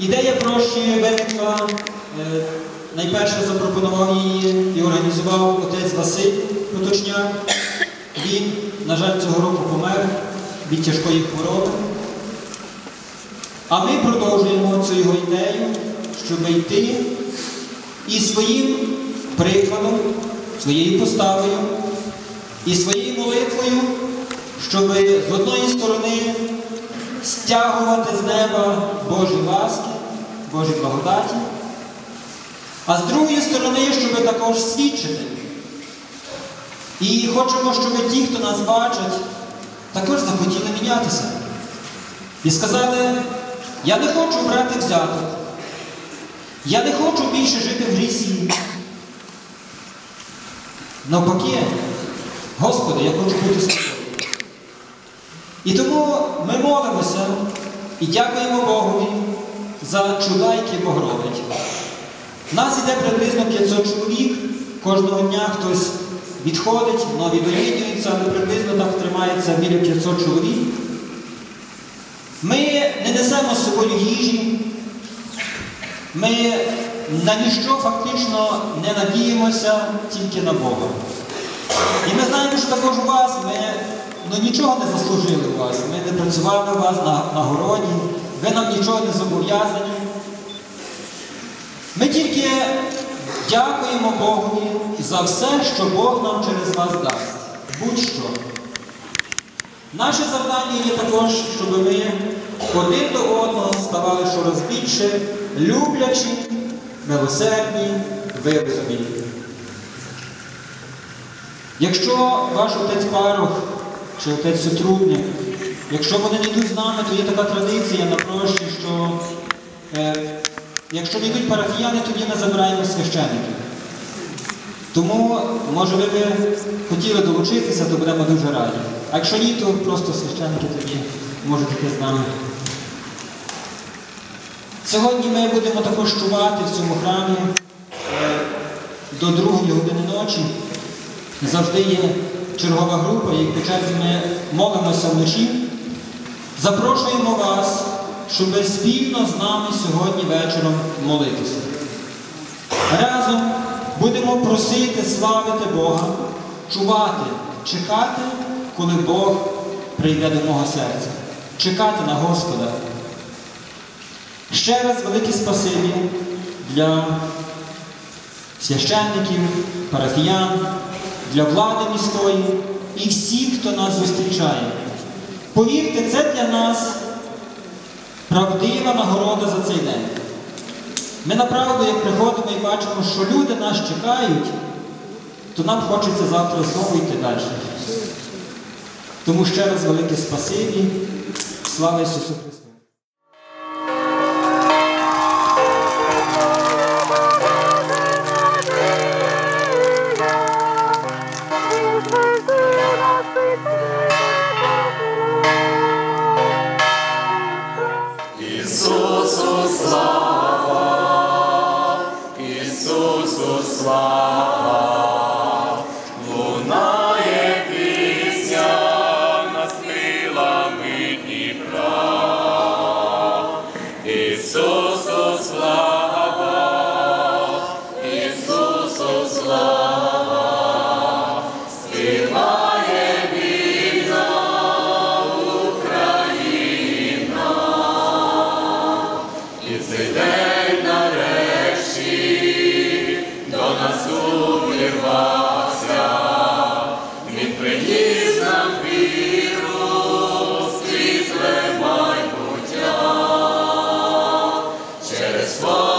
Ідея прощі виникла, е, найперше запропонував її і організував отець Василь Проточняк. Він, на жаль, цього року помер від тяжкої хвороби. А ми продовжуємо цю його ідею, щоб йти і своїм прикладом, своєю поставою і своєю молитвою, щоб з одної сторони стягувати з неба Божі ласки, Божі благодаті, а з другої сторони, щоб також свідчити. І хочемо, щоб ті, хто нас бачать, також захотіли мінятися. І сказали, я не хочу брати взяток. Я не хочу більше жити в грісі. Навпаки, Господи, я хочу бути з тобою. І тому ми молимося і дякуємо Богові за чуда, які Бог робить. Нас іде приблизно 500 чоловік, кожного дня хтось відходить, нові доєднуються, але приблизно так тримається біля 500 чоловік. Ми не несемо з собою їжі, ми на ніщо фактично не надіємося тільки на Бога. І ми знаємо, що також у вас ми ну, нічого не заслужили у вас. Ми не працювали у вас на, на городі, ви нам нічого не зобов'язані. Ми тільки дякуємо Богові за все, що Бог нам через вас дасть. Будь-що. Наше завдання є також, щоб ми один до одного ставали щораз більше люблячі, милосердні, виразумі. Якщо ваш отець парох чи отець сотрудник, якщо вони не йдуть з нами, то є така традиція на прощі, що е, якщо не йдуть парафіяни, тоді ми забираємо священників. Тому, може, ви би хотіли долучитися, то будемо дуже раді. А якщо ні, то просто священники тоді можуть йти з нами. Сьогодні ми будемо також чувати в цьому храмі е, до другої години ночі. Завжди є чергова група, і по черзі ми молимося вночі. Запрошуємо вас, щоб спільно з нами сьогодні вечором молитися. Разом будемо просити славити Бога, чувати, чекати, коли Бог прийде до мого серця, чекати на Господа. Ще раз велике спасибі для священників, парафіян, для влади міської і всіх, хто нас зустрічає. Повірте, це для нас правдива нагорода за цей день. Ми направду, як приходимо і бачимо, що люди нас чекають, то нам хочеться завтра знову йти далі. Тому ще раз велике спасибі. Слава Ісусу Христу! Ісусу слава, Ісусу слава, صلى